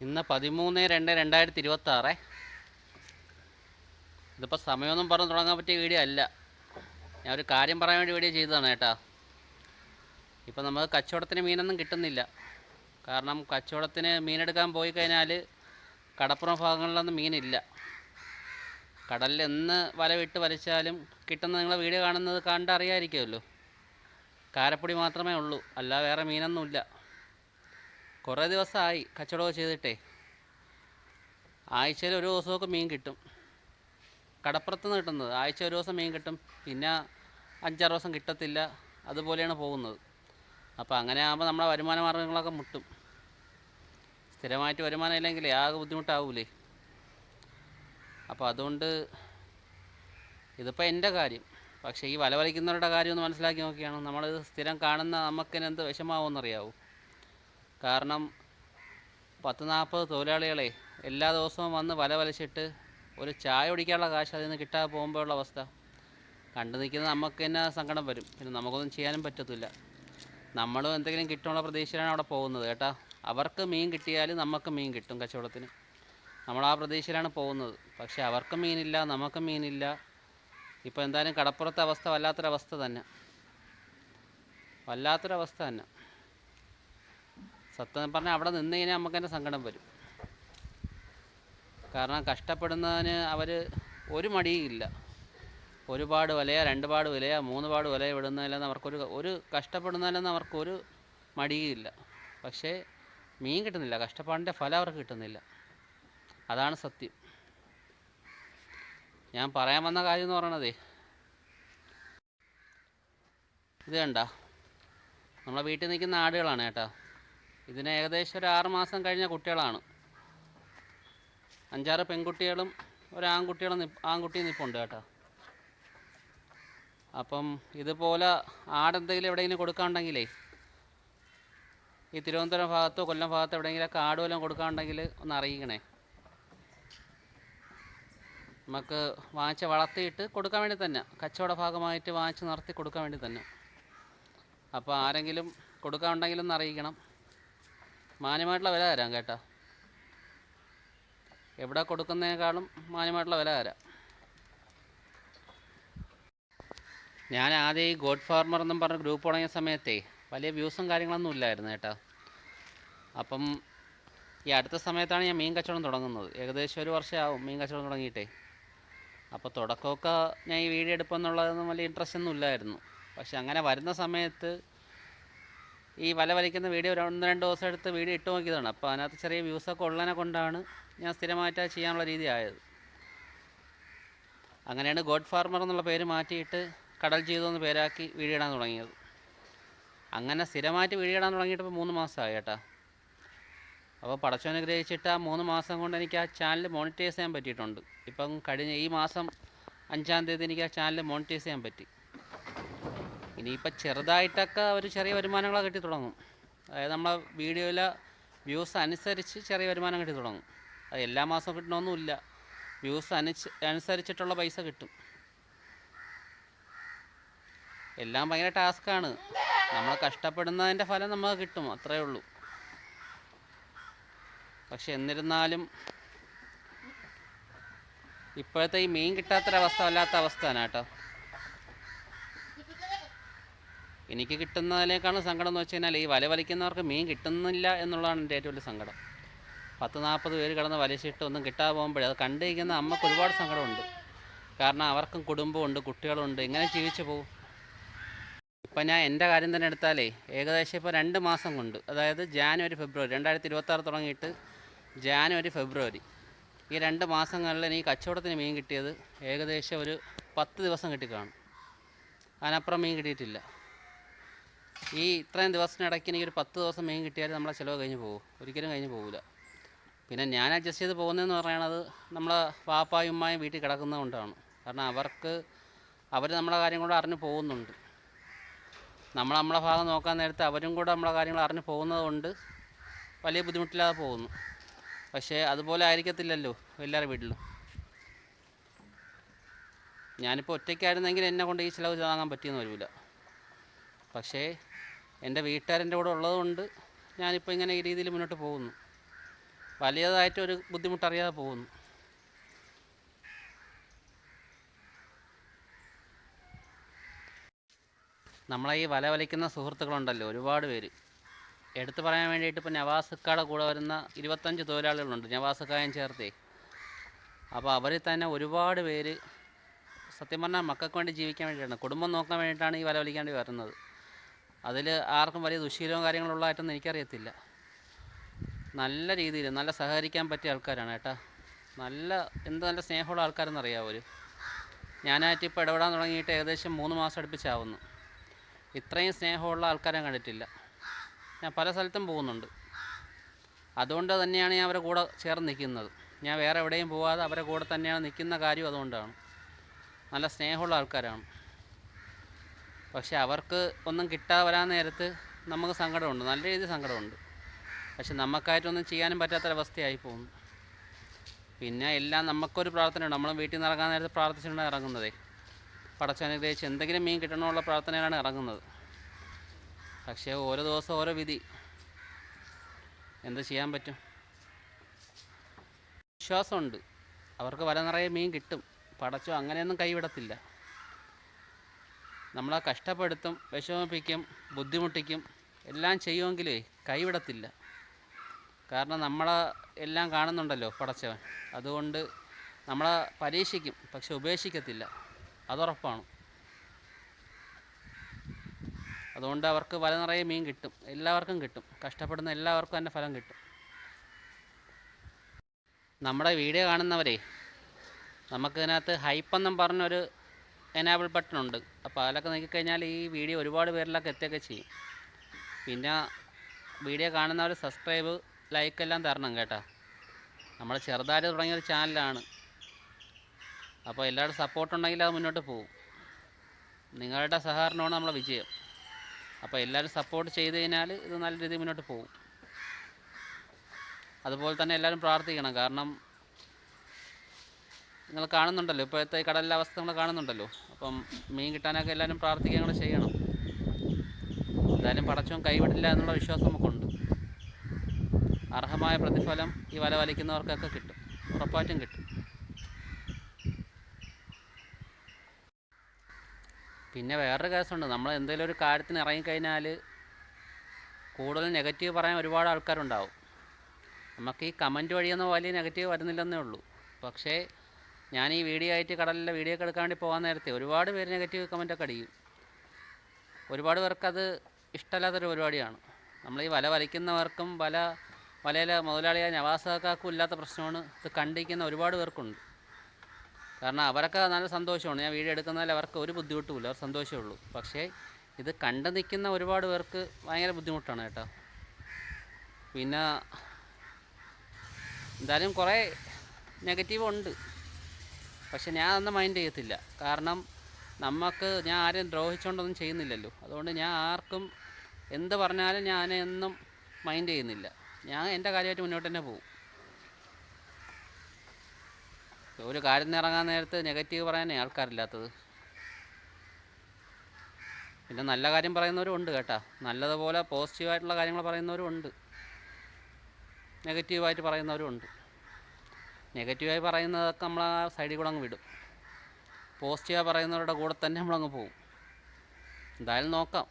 ഇന്ന് പതിമൂന്ന് രണ്ട് രണ്ടായിരത്തി ഇരുപത്തി ആറ് ഇതിപ്പോൾ സമയമൊന്നും പറഞ്ഞ് തുടങ്ങാൻ പറ്റിയ വീഡിയോ അല്ല. ഞാൻ ഒരു കാര്യം പറയാൻ വേണ്ടി വീഡിയോ ചെയ്തതാണ് കേട്ടോ. ഇപ്പോൾ നമുക്ക് കച്ചവടത്തിന് മീനൊന്നും കിട്ടുന്നില്ല. കാരണം കച്ചവടത്തിന് മീനെടുക്കാൻ പോയി കഴിഞ്ഞാൽ കടപ്പുറം ഭാഗങ്ങളിലൊന്നും മീനില്ല. കടലിൽ എന്ന് വല വിട്ട് വലിച്ചാലും കിട്ടുന്ന നിങ്ങളെ വീഡിയോ കാണുന്നത് കണ്ടറിയാമായിരിക്കുമല്ലോ കാരപ്പൊടി മാത്രമേ ഉള്ളൂ. അല്ല വേറെ മീനൊന്നുമില്ല. കുറേ ദിവസമായി കച്ചവടമൊക്കെ ചെയ്തിട്ടേ. ആഴ്ചയിൽ ഒരു ദിവസമൊക്കെ മീൻ കിട്ടും. കടപ്പുറത്ത് നിന്ന് കിട്ടുന്നത്. ആഴ്ച ഒരു ദിവസം മീൻ കിട്ടും. പിന്നെ അഞ്ചാറ് ദിവസം കിട്ടത്തില്ല. അതുപോലെയാണ് പോകുന്നത്. അപ്പോൾ അങ്ങനെ ആകുമ്പോൾ നമ്മളെ വരുമാന മാർഗങ്ങളൊക്കെ മുട്ടും. സ്ഥിരമായിട്ട് വരുമാനം ഇല്ലെങ്കിലേ ആകെ ബുദ്ധിമുട്ടാവൂലേ. അപ്പോൾ അതുകൊണ്ട് ഇതിപ്പോൾ എന്റെ കാര്യം. പക്ഷേ ഈ വല വലിക്കുന്നവരുടെ കാര്യം ഒന്ന് മനസ്സിലാക്കി നോക്കിയാണ്? നമ്മളിത് സ്ഥിരം കാണുന്ന നമുക്കിനെന്ത് വിഷമാവുമെന്നറിയാവൂ? കാരണം പത്ത് നാൽപ്പത് തൊഴിലാളികളെ എല്ലാ ദിവസവും വന്ന് വല വലിച്ചിട്ട് ഒരു ചായ കുടിക്കാനുള്ള കാശ് അതിൽ നിന്ന് കിട്ടാതെ പോകുമ്പോഴുള്ള അവസ്ഥ. കണ്ടു നിൽക്കുന്നത് നമുക്ക് തന്നെ സങ്കടം വരും. പിന്നെ നമുക്കൊന്നും ചെയ്യാനും പറ്റത്തില്ല. നമ്മളും എന്തെങ്കിലും കിട്ടുമുള്ള പ്രതീക്ഷയിലാണ് അവിടെ പോകുന്നത് കേട്ടോ. അവർക്ക് മീൻ കിട്ടിയാൽ നമുക്ക് മീൻ കിട്ടും കച്ചവടത്തിന്. നമ്മൾ ആ പ്രതീക്ഷയിലാണ് പോകുന്നത്. പക്ഷേ അവർക്ക് മീനില്ല നമുക്ക് മീനില്ല. ഇപ്പോൾ എന്തായാലും കടപ്പുറത്തെ അവസ്ഥ വല്ലാത്തൊരവസ്ഥ തന്നെ. വല്ലാത്തൊരവസ്ഥ തന്നെ. സത്യം പറഞ്ഞാൽ അവിടെ നിന്ന് കഴിഞ്ഞാൽ നമുക്ക് തന്നെ സങ്കടം വരും. കാരണം കഷ്ടപ്പെടുന്നതിന് അവർ ഒരു മടിയും ഇല്ല. ഒരുപാട് വിലയാ രണ്ട് പാട് വിലയാ മൂന്ന് പാട് വില വിടുന്നതിലെന്ന് അവർക്കൊരു ഒരു കഷ്ടപ്പെടുന്നതിലെന്ന് അവർക്കൊരു മടിയും ഇല്ല. പക്ഷേ മീൻ കിട്ടുന്നില്ല കഷ്ടപ്പാടിന്റെ ഫലം അവർക്ക് കിട്ടുന്നില്ല. അതാണ് സത്യം. ഞാൻ പറയാൻ വന്ന കാര്യം എന്ന് പറയണതേ ഇത് കണ്ട നമ്മളെ വീട്ടിൽ നിൽക്കുന്ന ആടുകളാണ് കേട്ടോ. ഇതിന് ഏകദേശം ഒരു ആറ് മാസം കഴിഞ്ഞ കുട്ടികളാണ്. അഞ്ചാറ് പെൺകുട്ടികളും ഒരു ആൺകുട്ടികളും ആൺകുട്ടിയും നിൽപ്പുണ്ട് കേട്ടോ. അപ്പം ഇതുപോലെ ആടെന്തെങ്കിലും എവിടെയെങ്കിലും കൊടുക്കാണ്ടെങ്കിലേ ഈ തിരുവനന്തപുരം ഭാഗത്തോ കൊല്ലം ഭാഗത്തോ എവിടെയെങ്കിലുമൊക്കെ ആട് വല്ലതും കൊടുക്കാണ്ടെങ്കിൽ ഒന്ന് അറിയിക്കണേ. നമുക്ക് വാങ്ങിച്ച് വളർത്തിയിട്ട് കൊടുക്കാൻ വേണ്ടി തന്നെ കച്ചവട ഭാഗമായിട്ട് വാങ്ങിച്ച് നിർത്തി കൊടുക്കാൻ വേണ്ടി തന്നെ. അപ്പോൾ ആരെങ്കിലും കൊടുക്കാൻ ഉണ്ടെങ്കിലൊന്ന് അറിയിക്കണം. മാന്യമായിട്ടുള്ള വില തരാം കേട്ടോ. എവിടെ കൊടുക്കുന്നതിനേക്കാളും മാന്യമായിട്ടുള്ള വില തരാം. ഞാൻ ആദ്യം ഈ ഗോഡ് ഫാർമർ എന്നും പറഞ്ഞ ഗ്രൂപ്പ് തുടങ്ങിയ സമയത്തേ വലിയ വ്യൂസും കാര്യങ്ങളൊന്നും ഇല്ലായിരുന്നു കേട്ടോ. അപ്പം ഈ അടുത്ത സമയത്താണ് ഞാൻ മീൻ കച്ചവടം തുടങ്ങുന്നത്. ഏകദേശം ഒരു വർഷമാവും മീൻ കച്ചവടം തുടങ്ങിയിട്ടേ. അപ്പോൾ തുടക്കമൊക്കെ ഞാൻ ഈ വീഡിയോ എടുപ്പെന്നുള്ളതൊന്നും വലിയ ഇൻട്രസ്റ്റ് ഒന്നും ഇല്ലായിരുന്നു. പക്ഷെ അങ്ങനെ വരുന്ന സമയത്ത് ഈ വല വലിക്കുന്ന വീഡിയോ രണ്ട് രണ്ട് ദിവസം എടുത്ത് വീഡിയോ ഇട്ട് നോക്കിയതാണ്. അപ്പോൾ അതിനകത്ത് ചെറിയ വ്യൂസൊക്കെ ഉള്ളതിനെ കൊണ്ടാണ് ഞാൻ സ്ഥിരമായിട്ട് ചെയ്യാനുള്ള രീതി ആയത്. അങ്ങനെയാണ് ഗോഡ് ഫാർമർ എന്നുള്ള പേര് മാറ്റിയിട്ട് കടൽ ജീവിതം എന്ന് പേരാക്കി വീഡിയോ ഇടാൻ തുടങ്ങിയത്. അങ്ങനെ സ്ഥിരമായിട്ട് വീഡിയോ ഇടാൻ തുടങ്ങിയിട്ട് മൂന്ന് മാസമായി കേട്ടോ. അപ്പോൾ പടച്ചു ഗ്രഹിച്ചിട്ട് ആ മൂന്ന് മാസം കൊണ്ട് എനിക്ക് ആ ചാനൽ മോണിറ്റൈസ് ചെയ്യാൻ പറ്റിയിട്ടുണ്ട്. ഇപ്പം കഴിഞ്ഞ ഈ മാസം അഞ്ചാം തീയതി എനിക്ക് ആ ചാനൽ മോണിറ്റൈസ് ചെയ്യാൻ പറ്റി. ഇനിയിപ്പോൾ ചെറുതായിട്ടൊക്കെ ഒരു ചെറിയ വരുമാനങ്ങളൊക്കെ കിട്ടി തുടങ്ങും. അതായത് നമ്മളെ വീഡിയോയിലെ വ്യൂസ് അനുസരിച്ച് ചെറിയ വരുമാനം കിട്ടി തുടങ്ങും. അത് എല്ലാ മാസവും കിട്ടണമെന്നില്ല വ്യൂസ് അനുസ അനുസരിച്ചിട്ടുള്ള പൈസ കിട്ടും. എല്ലാം ഭയങ്കര ടാസ്ക്കാണ് നമ്മൾ കഷ്ടപ്പെടുന്നതിന്റെ ഫലം നമുക്ക് കിട്ടും അത്രേ ഉള്ളൂ. പക്ഷെ എന്നിരുന്നാലും ഇപ്പോഴത്തെ ഈ മീൻ കിട്ടാത്തൊരവസ്ഥ വല്ലാത്ത അവസ്ഥയാണ് കേട്ടോ. എനിക്ക് കിട്ടുന്നതിനേക്കാളും സങ്കടം എന്ന് വെച്ച് കഴിഞ്ഞാൽ ഈ വല വലിക്കുന്നവർക്ക് മീൻ കിട്ടുന്നില്ല എന്നുള്ളതാണ് എന്റെ ഏറ്റവും വലിയ സങ്കടം. പത്ത് നാൽപ്പത് പേര് കിടന്ന് വലിച്ചിട്ട് ഒന്നും കിട്ടാതെ പോകുമ്പോഴേ അത് കണ്ടിരിക്കുന്ന അമ്മയ്ക്ക് ഒരുപാട് സങ്കടമുണ്ട്. കാരണം അവർക്കും കുടുംബമുണ്ട് കുട്ടികളുണ്ട് ഇങ്ങനെ ജീവിച്ചു പോകും. ഇപ്പം ഞാൻ എന്റെ കാര്യം തന്നെ എടുത്താലേ ഏകദേശം ഇപ്പോൾ രണ്ട് മാസം കൊണ്ട് അതായത് ജാനുവരി ഫെബ്രുവരി രണ്ടായിരത്തി ഇരുപത്താറ് തുടങ്ങിയിട്ട് ജാനുവരി ഫെബ്രുവരി ഈ രണ്ട് മാസങ്ങളിൽ എനിക്ക് കച്ചവടത്തിന് മീൻ കിട്ടിയത് ഏകദേശം ഒരു പത്ത് ദിവസം കിട്ടിക്കാണും അതിനപ്പുറം മീൻ കിട്ടിയിട്ടില്ല. ഈ ഇത്രയും ദിവസത്തിനിടയ്ക്ക് എനിക്ക് ഒരു പത്ത് ദിവസം മീൻ കിട്ടിയാൽ നമ്മളെ ചിലവ് കഴിഞ്ഞ് പോകും. ഒരിക്കലും കഴിഞ്ഞ് പോകില്ല പിന്നെ ഞാൻ അഡ്ജസ്റ്റ് ചെയ്ത് പോകുന്നതെന്ന് പറയണത് നമ്മളെ വാപ്പായും ഉമ്മായും വീട്ടിൽ കിടക്കുന്നത് കൊണ്ടാണ്. കാരണം അവർക്ക് അവർ നമ്മളെ കാര്യം കൂടെ അറിഞ്ഞു പോകുന്നുണ്ട്. നമ്മൾ നമ്മളെ ഭാഗം നോക്കാൻ നേരത്ത് അവരും കൂടെ നമ്മളെ കാര്യങ്ങൾ അറിഞ്ഞു പോകുന്നത് കൊണ്ട് വലിയ ബുദ്ധിമുട്ടില്ലാതെ പോകുന്നു. പക്ഷേ അതുപോലെ ആയിരിക്കത്തില്ലല്ലോ എല്ലാവരുടെ വീട്ടിലും. ഞാനിപ്പോൾ ഒറ്റയ്ക്കായിരുന്നെങ്കിൽ എന്നെ കൊണ്ട് ഈ ചിലവ് താങ്ങാൻ പറ്റിയെന്ന് വരില്ല. പക്ഷേ എന്റെ വീട്ടുകാരന്റെ കൂടെ ഉള്ളതുകൊണ്ട് ഞാനിപ്പോൾ ഇങ്ങനെ ഈ രീതിയിൽ മുന്നോട്ട് പോകുന്നു. വലിയതായിട്ടൊരു ബുദ്ധിമുട്ടറിയാതെ പോകുന്നു. നമ്മളെ ഈ വല വലിക്കുന്ന സുഹൃത്തുക്കളുണ്ടല്ലോ ഒരുപാട് പേര്. എടുത്തു പറയാൻ വേണ്ടിയിട്ട് ഇപ്പോൾ നവാസുക്കാടെ കൂടെ വരുന്ന ഇരുപത്തഞ്ച് തൊഴിലാളികളുണ്ട് നവാസുക്കായും ചേർത്തേ. അപ്പോൾ അവരിൽ തന്നെ ഒരുപാട് പേര് സത്യം പറഞ്ഞാൽ മക്കൾക്ക് വേണ്ടി ജീവിക്കാൻ വേണ്ടിയിട്ടാണ് കുടുംബം നോക്കാൻ വേണ്ടിയിട്ടാണ് ഈ വല വലിക്കാണ്ട് വരുന്നത്. അതിൽ ആർക്കും വലിയ ദുശീലവും കാര്യങ്ങളുള്ളതായിട്ടൊന്നും എനിക്കറിയത്തില്ല. നല്ല രീതിയിൽ നല്ല സഹകരിക്കാൻ പറ്റിയ ആൾക്കാരാണ് കേട്ടാ. നല്ല എന്ത് നല്ല സ്നേഹമുള്ള ആൾക്കാരെന്ന് അറിയാമോ അവർ ഞാനായിട്ട് ഇപ്പോൾ ഇടപെടാൻ തുടങ്ങിയിട്ട് ഏകദേശം മൂന്ന് മാസം അടുപ്പിച്ചാവുന്നു. ഇത്രയും സ്നേഹമുള്ള ആൾക്കാരെ കണ്ടിട്ടില്ല. ഞാൻ പല സ്ഥലത്തും പോകുന്നുണ്ട്. അതുകൊണ്ട് തന്നെയാണ് ഞാൻ അവരെ കൂടെ ചേർന്ന് നിൽക്കുന്നത്. ഞാൻ വേറെ എവിടെയും പോവാതെ അവരെ കൂടെ തന്നെയാണ് നിൽക്കുന്ന കാര്യം അതുകൊണ്ടാണ്. നല്ല സ്നേഹമുള്ള ആൾക്കാരാണ്. പക്ഷെ അവർക്ക് ഒന്നും കിട്ടാതെ വരാൻ നേരത്ത് നമുക്ക് സങ്കടമുണ്ട്. നല്ല രീതിയിൽ സങ്കടമുണ്ട്. പക്ഷെ നമുക്കായിട്ടൊന്നും ചെയ്യാനും പറ്റാത്തൊരവസ്ഥയായി പോകുന്നു. പിന്നെ എല്ലാം നമുക്കൊരു പ്രാർത്ഥനയുണ്ട്. നമ്മൾ വീട്ടിൽ നിന്ന് ഇറങ്ങാൻ നേരത്ത് പ്രാർത്ഥിച്ചിട്ടാണ് ഇറങ്ങുന്നതേ. പടച്ചനുഗ്രഹിച്ച് എന്തെങ്കിലും മീൻ കിട്ടണമെന്നുള്ള പ്രാർത്ഥനയിലാണ് ഇറങ്ങുന്നത്. പക്ഷേ ഓരോ ദിവസം ഓരോ വിധി. എന്ത് ചെയ്യാൻ പറ്റും? വിശ്വാസമുണ്ട്. അവർക്ക് വല നിറയെ മീൻ കിട്ടും. പടച്ചോ അങ്ങനെയൊന്നും കൈവിടത്തില്ല. നമ്മളെ കഷ്ടപ്പെടുത്തും വിഷമിപ്പിക്കും ബുദ്ധിമുട്ടിക്കും എല്ലാം ചെയ്യുമെങ്കിലേ കൈവിടത്തില്ല. കാരണം നമ്മളെ എല്ലാം കാണുന്നുണ്ടല്ലോ പടച്ചവൻ. അതുകൊണ്ട് നമ്മളെ പരീക്ഷിക്കും പക്ഷെ ഉപേക്ഷിക്കത്തില്ല. അതുറപ്പാണ്. അതുകൊണ്ട് അവർക്ക് വല നിറയെ മീൻ കിട്ടും. എല്ലാവർക്കും കിട്ടും. കഷ്ടപ്പെടുന്ന എല്ലാവർക്കും തന്നെ ഫലം കിട്ടും. നമ്മുടെ വീഡിയോ കാണുന്നവരെ നമുക്കിതിനകത്ത് ഹൈപ്പെന്നും പറഞ്ഞൊരു എനാബിൾ ബട്ടൺ ഉണ്ട്. അപ്പോൾ അതിലൊക്കെ നോക്കിക്കഴിഞ്ഞാൽ ഈ വീഡിയോ ഒരുപാട് പേരിലൊക്കെ എത്തുകയൊക്കെ ചെയ്യും. പിന്നെ വീഡിയോ കാണുന്നവർ സബ്സ്ക്രൈബ് ലൈക്ക് എല്ലാം തരണം കേട്ടോ. നമ്മൾ ചെറുതായിട്ട് തുടങ്ങിയൊരു ചാനലാണ് അപ്പോൾ എല്ലാവരും സപ്പോർട്ട് ഉണ്ടെങ്കിൽ അത് മുന്നോട്ട് പോകും. നിങ്ങളുടെ സഹകരണമാണ് നമ്മളെ വിജയം. അപ്പോൾ എല്ലാവരും സപ്പോർട്ട് ചെയ്ത് കഴിഞ്ഞാൽ ഇത് നല്ല രീതിയിൽ മുന്നോട്ട് പോകും. അതുപോലെ തന്നെ എല്ലാവരും പ്രാർത്ഥിക്കണം. കാരണം നിങ്ങൾ കാണുന്നുണ്ടല്ലോ ഇപ്പോഴത്തെ കടലിലെ അവസ്ഥ നിങ്ങൾ കാണുന്നുണ്ടല്ലോ. അപ്പം മീൻ കിട്ടാനൊക്കെ എല്ലാവരും പ്രാർത്ഥിക്കുകയും കൂടെ ചെയ്യണം. എന്തായാലും പടച്ചവും കൈവിടില്ല എന്നുള്ള വിശ്വാസം നമുക്കുണ്ട്. അർഹമായ പ്രതിഫലം ഈ വല വലിക്കുന്നവർക്കൊക്കെ കിട്ടും. ഉറപ്പായിട്ടും കിട്ടും. പിന്നെ വേറൊരു കേസുണ്ട്. നമ്മൾ എന്തെങ്കിലും ഒരു കാര്യത്തിന് ഇറങ്ങിക്കഴിഞ്ഞാൽ കൂടുതൽ നെഗറ്റീവ് പറയാൻ ഒരുപാട് ആൾക്കാരുണ്ടാവും. നമുക്ക് ഈ കമന്റ് വഴിയൊന്നും വലിയ നെഗറ്റീവ് വരുന്നില്ലെന്നേ ഉള്ളൂ. പക്ഷേ ഞാൻ ഈ വീഡിയോ ആയിട്ട് കടലിലെ വീഡിയോ ഒക്കെ എടുക്കാൻ വേണ്ടി പോകാൻ നേരത്തെ ഒരുപാട് പേര് നെഗറ്റീവ് കമന്റൊക്കെ അടിക്കും. ഒരുപാട് പേർക്കത് ഇഷ്ടമല്ലാത്തൊരു പരിപാടിയാണ്. നമ്മൾ ഈ വല വലിക്കുന്നവർക്കും വല വലയിലെ മുതലാളിയായ നവാസക്കാർക്കും ഇല്ലാത്ത പ്രശ്നമാണ്. ഇത് കണ്ടിരിക്കുന്ന ഒരുപാട് പേർക്കുണ്ട്. കാരണം അവരൊക്കെ നല്ല സന്തോഷമാണ്. ഞാൻ വീഡിയോ എടുക്കുന്നതിൽ അവർക്ക് ഒരു ബുദ്ധിമുട്ടുമില്ല. അവർ സന്തോഷമേ ഉള്ളൂ. പക്ഷേ ഇത് കണ്ടു നിൽക്കുന്ന ഒരുപാട് പേർക്ക് ഭയങ്കര ബുദ്ധിമുട്ടാണ് കേട്ടോ. പിന്നെ എന്തായാലും കുറേ നെഗറ്റീവ് ഉണ്ട്. പക്ഷെ ഞാൻ അന്ന് മൈൻഡ് ചെയ്യത്തില്ല. കാരണം നമുക്ക് ഞാൻ ആരെയും ദ്രോഹിച്ചുകൊണ്ടൊന്നും ചെയ്യുന്നില്ലല്ലോ. അതുകൊണ്ട് ഞാൻ ആർക്കും എന്ത് പറഞ്ഞാലും ഞാൻ എന്നും മൈൻഡ് ചെയ്യുന്നില്ല. ഞാൻ എന്റെ കാര്യമായിട്ട് മുന്നോട്ട് തന്നെ പോകും. ഒരു കാര്യം ഇറങ്ങാൻ നേരത്ത് നെഗറ്റീവ് പറയാനേ ആൾക്കാരില്ലാത്തത്. പിന്നെ നല്ല കാര്യം പറയുന്നവരും ഉണ്ട് കേട്ടോ. നല്ലതുപോലെ പോസിറ്റീവായിട്ടുള്ള കാര്യങ്ങൾ പറയുന്നവരും ഉണ്ട്. നെഗറ്റീവായിട്ട് പറയുന്നവരും ഉണ്ട്. നെഗറ്റീവായി പറയുന്നതൊക്കെ നമ്മൾ ആ സൈഡിൽ കൂടെ അങ്ങ് വിടും. പോസിറ്റീവായി പറയുന്നവരുടെ കൂടെ തന്നെ നമ്മളങ്ങ് പോകും എന്തായാലും നോക്കാം.